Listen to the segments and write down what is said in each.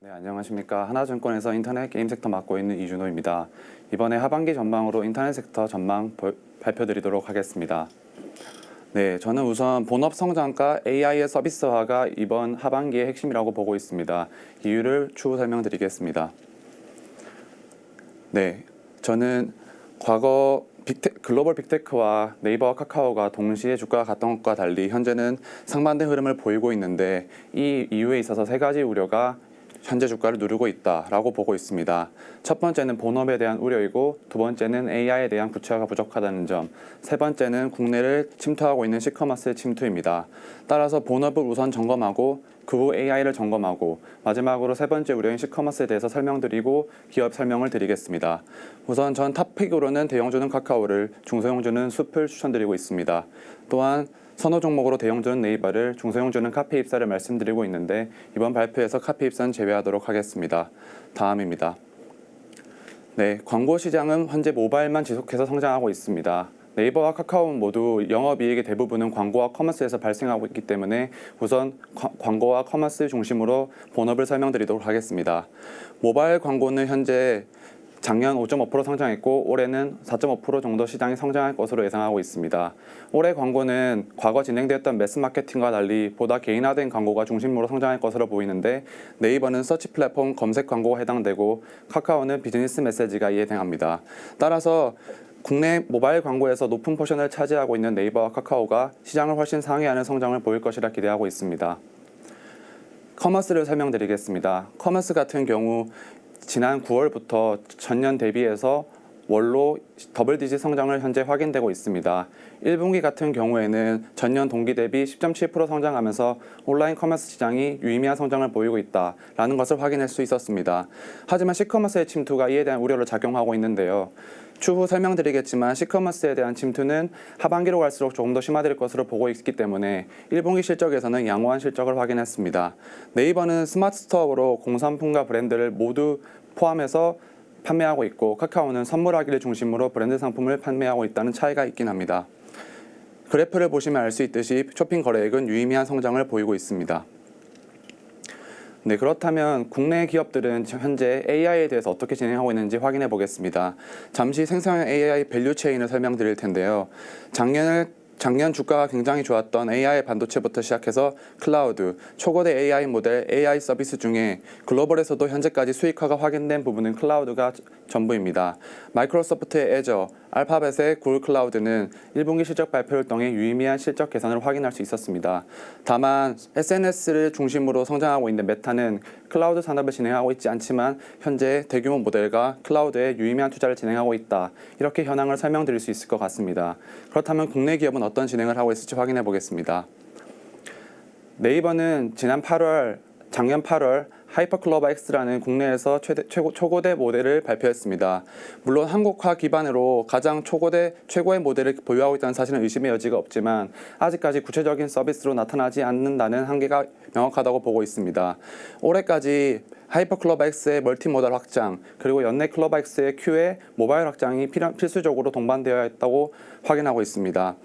네, 안녕하십니까. 하나증권에서 인터넷 게임 섹터 맡고 있는 이준호입니다. 이번에 하반기 전망으로 인터넷 섹터 전망 보- 발표드리도록 하겠습니다. 네, 저는 우선 본업 성장과 AI의 서비스화가 이번 하반기의 핵심이라고 보고 있습니다. 이유를 추후 설명드리겠습니다. 네, 저는 과거 빅테, 글로벌 빅테크와 네이버와 카카오가 동시에 주가가 갔던 것과 달리 현재는 상반된 흐름을 보이고 있는데 이 이유에 있어서 세 가지 우려가 현재 주가를 누르고 있다라고 보고 있습니다. 첫 번째는 본업에 대한 우려이고 두 번째는 AI에 대한 구체화가 부족하다는 점, 세 번째는 국내를 침투하고 있는 시커머스의 침투입니다. 따라서 본업을 우선 점검하고 그 후 AI를 점검하고 마지막으로 세 번째 우려인 시커머스에 대해서 설명드리고 기업 설명을 드리겠습니다. 우선 전 탑픽으로는 대형주는 카카오를, 중소형주는 숲을 추천드리고 있습니다. 또한 선호 종목으로 대형주는 네이버를, 중소형주는 카페 입사를 말씀드리고 있는데 이번 발표에서 카페 입사는 제외하도록 하겠습니다. 다음입니다. 네, 광고 시장은 현재 모바일만 지속해서 성장하고 있습니다. 네이버와 카카오는 모두 영업이익의 대부분은 광고와 커머스에서 발생하고 있기 때문에 우선 과- 광고와 커머스 중심으로 본업을 설명드리도록 하겠습니다. 모바일 광고는 현재 작년 5.5% 성장했고 올해는 4.5% 정도 시장이 성장할 것으로 예상하고 있습니다. 올해 광고는 과거 진행되었던 매스 마케팅과 달리 보다 개인화된 광고가 중심으로 성장할 것으로 보이는데 네이버는 서치 플랫폼 검색 광고가 해당되고 카카오는 비즈니스 메시지가 이에 해당합니다. 따라서 국내 모바일 광고에서 높은 포션을 차지하고 있는 네이버와 카카오가 시장을 훨씬 상회하는 성장을 보일 것이라 기대하고 있습니다. 커머스를 설명드리겠습니다. 커머스 같은 경우 지난 9월부터 전년 대비해서 월로 더블 디지 성장을 현재 확인되고 있습니다. 1분기 같은 경우에는 전년 동기 대비 10.7% 성장하면서 온라인 커머스 시장이 유의미한 성장을 보이고 있다라는 것을 확인할 수 있었습니다. 하지만 시커머스의 침투가 이에 대한 우려를 작용하고 있는데요. 추후 설명드리겠지만 시커머스에 대한 침투는 하반기로 갈수록 조금 더 심화될 것으로 보고 있기 때문에 1분기 실적에서는 양호한 실적을 확인했습니다. 네이버는 스마트 스토어로 공산품과 브랜드를 모두 포함해서 판매하고 있고 카카오는 선물하기를 중심으로 브랜드 상품을 판매하고 있다는 차이가 있긴 합니다. 그래프를 보시면 알 수 있듯이 쇼핑 거래액은 유의미한 성장을 보이고 있습니다. 네, 그렇다면 국내 기업들은 현재 AI에 대해서 어떻게 진행하고 있는지 확인해 보겠습니다. 잠시 생성형 AI 밸류 체인을 설명드릴 텐데요. 작년에 작년 주가가 굉장히 좋았던 AI 반도체부터 시작해서 클라우드, 초거대 AI 모델, AI 서비스 중에 글로벌에서도 현재까지 수익화가 확인된 부분은 클라우드가 전부입니다. 마이크로소프트의 애저, 알파벳의 구글 클라우드는 1분기 실적 발표를 통해 유의미한 실적 개선을 확인할 수 있었습니다. 다만 SNS를 중심으로 성장하고 있는 메타는 클라우드 산업을 진행하고 있지 않지만 현재 대규모 모델과 클라우드에 유의미한 투자를 진행하고 있다. 이렇게 현황을 설명드릴 수 있을 것 같습니다. 그렇다면 국내 기업은 어떤 진행을 하고 있을지 확인해 보겠습니다. 네이버는 지난 8월, 작년 8월 하이퍼클로바 X라는 국내에서 최대, 최고, 초고대 모델을 발표했습니다. 물론 한국화 기반으로 가장 초고대 최고의 모델을 보유하고 있다는 사실은 의심의 여지가 없지만 아직까지 구체적인 서비스로 나타나지 않는다는 한계가 명확하다고 보고 있습니다. 올해까지 하이퍼클로바 X의 멀티모달 확장 그리고 연내 X의 Q의 모바일 확장이 필수적으로 동반되어 있다고 확인하고 있습니다.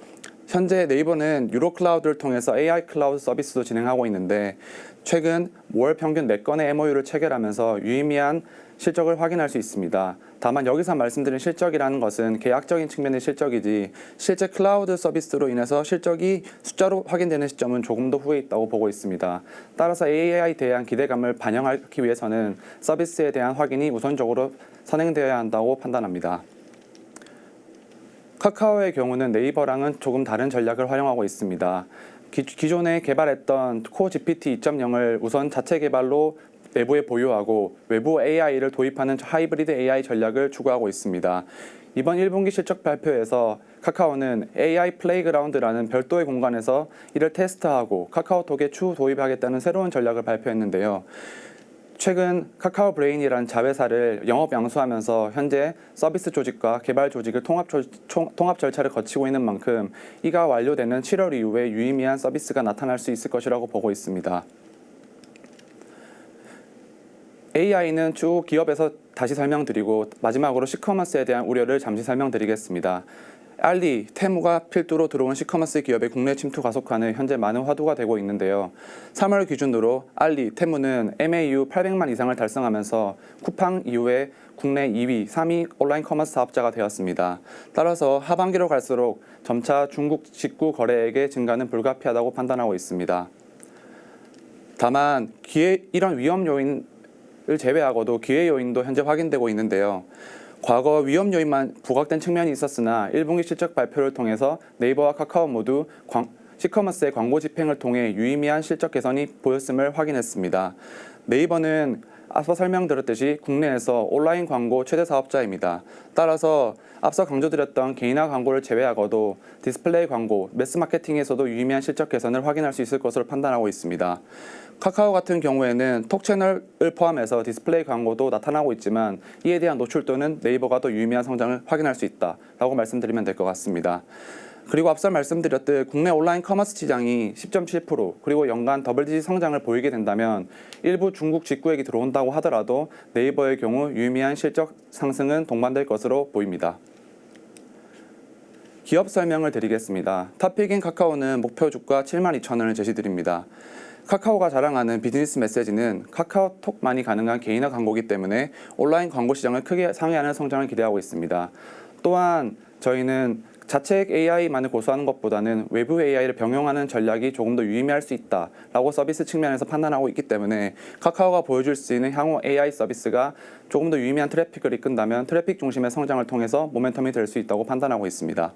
현재 네이버는 유로 클라우드를 통해서 AI 클라우드 서비스도 진행하고 있는데 최근 월 평균 4건의 MOU를 체결하면서 유의미한 실적을 확인할 수 있습니다. 다만 여기서 말씀드린 실적이라는 것은 계약적인 측면의 실적이지 실제 클라우드 서비스로 인해서 실적이 숫자로 확인되는 시점은 조금 더 후에 있다고 보고 있습니다. 따라서 AI에 대한 기대감을 반영하기 위해서는 서비스에 대한 확인이 우선적으로 선행되어야 한다고 판단합니다. 카카오의 경우는 네이버랑은 조금 다른 전략을 활용하고 있습니다. 기, 기존에 개발했던 코 GPT 2.0을 우선 자체 개발로 내부에 보유하고 외부 AI를 도입하는 하이브리드 AI 전략을 추구하고 있습니다. 이번 1분기 실적 발표에서 카카오는 AI 플레이그라운드라는 별도의 공간에서 이를 테스트하고 카카오톡에 추후 도입하겠다는 새로운 전략을 발표했는데요. 최근 카카오 브레인이라는 자회사를 영업 양수하면서 현재 서비스 조직과 개발 조직을 통합, 조, 총- 통합 절차를 거치고 있는 만큼 이가 완료되는 7월 이후에 유의미한 서비스가 나타날 수 있을 것이라고 보고 있습니다. AI는 추후 기업에서 다시 설명드리고 마지막으로 시커머스에 대한 우려를 잠시 설명드리겠습니다. 알리, 테무가 필두로 들어온 시커머스 기업의 국내 침투 가속화는 현재 많은 화두가 되고 있는데요. 3월 기준으로 알리, 테무는 MAU 800만 이상을 달성하면서 쿠팡 이후에 국내 2위, 3위 온라인 커머스 사업자가 되었습니다. 따라서 하반기로 갈수록 점차 중국 직구 거래액의 증가는 불가피하다고 판단하고 있습니다. 다만 기회 이런 위험 요인을 제외하고도 기회 요인도 현재 확인되고 있는데요. 과거 위험 요인만 부각된 측면이 있었으나 1분기 실적 발표를 통해서 네이버와 카카오 모두 광, 시커머스의 광고 집행을 통해 유의미한 실적 개선이 보였음을 확인했습니다. 네이버는 앞서 설명드렸듯이 국내에서 온라인 광고 최대 사업자입니다. 따라서 앞서 강조드렸던 개인화 광고를 제외하고도 디스플레이 광고, 매스 마케팅에서도 유의미한 실적 개선을 확인할 수 있을 것으로 판단하고 있습니다. 카카오 같은 경우에는 톡 채널을 포함해서 디스플레이 광고도 나타나고 있지만 이에 대한 노출도는 네이버가 더 유의미한 성장을 확인할 수 있다라고 말씀드리면 될 것 같습니다. 그리고 앞서 말씀드렸듯 국내 온라인 커머스 시장이 10.7% 그리고 연간 더블디지 성장을 보이게 된다면 일부 중국 직구액이 들어온다고 하더라도 네이버의 경우 유의미한 실적 상승은 동반될 것으로 보입니다. 기업 설명을 드리겠습니다. 탑픽인 카카오는 목표 주가 7만 2천 원을 제시드립니다. 카카오가 자랑하는 비즈니스 메시지는 카카오톡만이 가능한 개인화 광고이기 때문에 온라인 광고 시장을 크게 상회하는 성장을 기대하고 있습니다. 또한 저희는 자책 AI만을 고수하는 것보다는 외부 AI를 병용하는 전략이 조금 더 유의미할 수 있다라고 서비스 측면에서 판단하고 있기 때문에 카카오가 보여줄 수 있는 향후 AI 서비스가 조금 더 유의미한 트래픽을 이끈다면 트래픽 중심의 성장을 통해서 모멘텀이 될 수 있다고 판단하고 있습니다.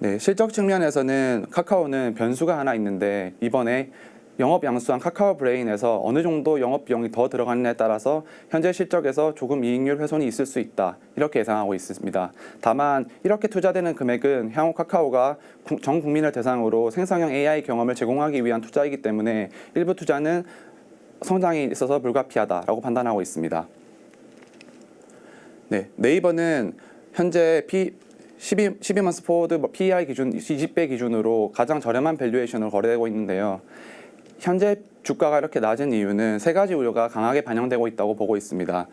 네, 실적 측면에서는 카카오는 변수가 하나 있는데 이번에 영업 양수한 카카오 브레인에서 어느 정도 영업 비용이 더 들어가느냐에 따라서 현재 실적에서 조금 이익률 훼손이 있을 수 있다 이렇게 예상하고 있습니다. 다만 이렇게 투자되는 금액은 향후 카카오가 구- 전 국민을 대상으로 생성형 AI 경험을 제공하기 위한 투자이기 때문에 일부 투자는 성장이 있어서 불가피하다라고 판단하고 있습니다. 네, 네이버는 현재 P 12, 12months forward PER 기준 20배 기준으로 가장 저렴한 밸류에이션으로 거래되고 있는데요. 현재 주가가 이렇게 낮은 이유는 세 가지 우려가 강하게 반영되고 있다고 보고 있습니다.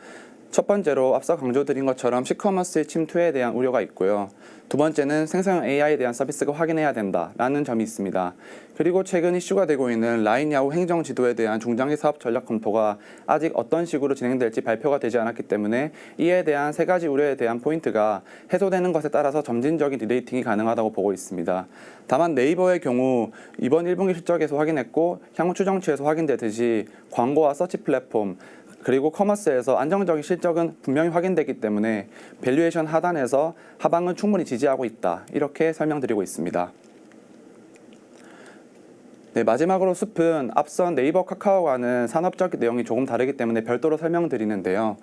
첫 번째로 앞서 강조드린 것처럼 시커머스의 침투에 대한 우려가 있고요. 두 번째는 생성형 AI에 대한 서비스가 확인해야 된다라는 점이 있습니다. 그리고 최근 이슈가 되고 있는 라인 야후 행정 지도에 대한 중장기 사업 전략 검토가 아직 어떤 식으로 진행될지 발표가 되지 않았기 때문에 이에 대한 세 가지 우려에 대한 포인트가 해소되는 것에 따라서 점진적인 리레이팅이 가능하다고 보고 있습니다. 다만 네이버의 경우 이번 1분기 실적에서 확인했고 향후 추정치에서 확인되듯이 광고와 서치 플랫폼 그리고 커머스에서 안정적인 실적은 분명히 확인되기 때문에 밸류에이션 하단에서 하방은 충분히 지지하고 있다. 이렇게 설명드리고 있습니다. 네, 마지막으로 숲은 앞선 네이버 카카오와는 산업적 내용이 조금 다르기 때문에 별도로 설명드리는데요.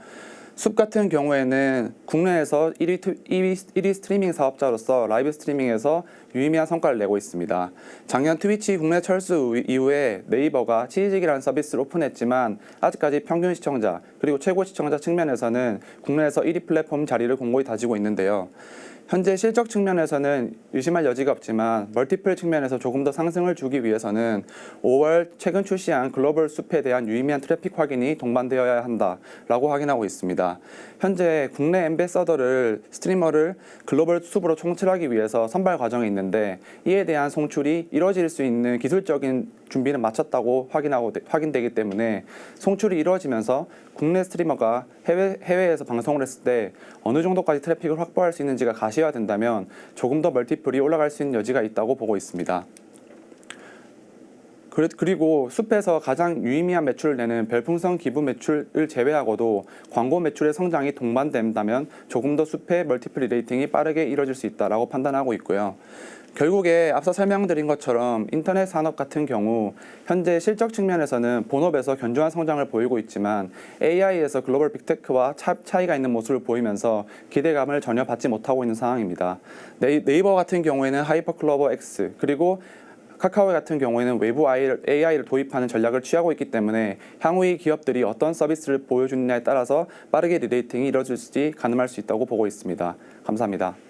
숲 같은 경우에는 국내에서 1위, 투- 1위, 1위 스트리밍 사업자로서 라이브 스트리밍에서 유의미한 성과를 내고 있습니다. 작년 트위치 국내 철수 이후에 네이버가 치즈직이라는 서비스를 오픈했지만 아직까지 평균 시청자 그리고 최고 시청자 측면에서는 국내에서 1위 플랫폼 자리를 공고히 다지고 있는데요. 현재 실적 측면에서는 의심할 여지가 없지만 멀티플 측면에서 조금 더 상승을 주기 위해서는 5월 최근 출시한 글로벌 숲에 대한 유의미한 트래픽 확인이 동반되어야 한다라고 확인하고 있습니다. 현재 국내 엠베서더를 스트리머를 글로벌 숲으로 총출하기 위해서 선발 과정에 있는데 이에 대한 송출이 이루어질 수 있는 기술적인 준비는 마쳤다고 확인하고 확인되기 때문에 송출이 이루어지면서 국내 스트리머가 해외 해외에서 방송을 했을 때 어느 정도까지 트래픽을 확보할 수 있는지가 가시 화된다면 조금 더 멀티플이 올라갈 수 있는 여지가 있다고 보고 있습니다. 그리- 그리고 숲에서 가장 유의미한 매출을 내는 별풍선 기부 매출을 제외하고도 광고 매출의 성장이 동반된다면 조금 더 숲의 멀티플 리 레이팅이 빠르게 이뤄질 수 있다라고 판단하고 있고요. 결국에 앞서 설명드린 것처럼 인터넷 산업 같은 경우 현재 실적 측면에서는 본업에서 견조한 성장을 보이고 있지만 AI에서 글로벌 빅테크와 차, 차이가 있는 모습을 보이면서 기대감을 전혀 받지 못하고 있는 상황입니다. 네이, 네이버 같은 경우에는 하이퍼클로버 X 그리고 카카오 같은 경우에는 외부 AI를 도입하는 전략을 취하고 있기 때문에 향후 이 기업들이 어떤 서비스를 보여주느냐에 따라서 빠르게 리레이팅이 이뤄질지 가늠할 수 있다고 보고 있습니다. 감사합니다.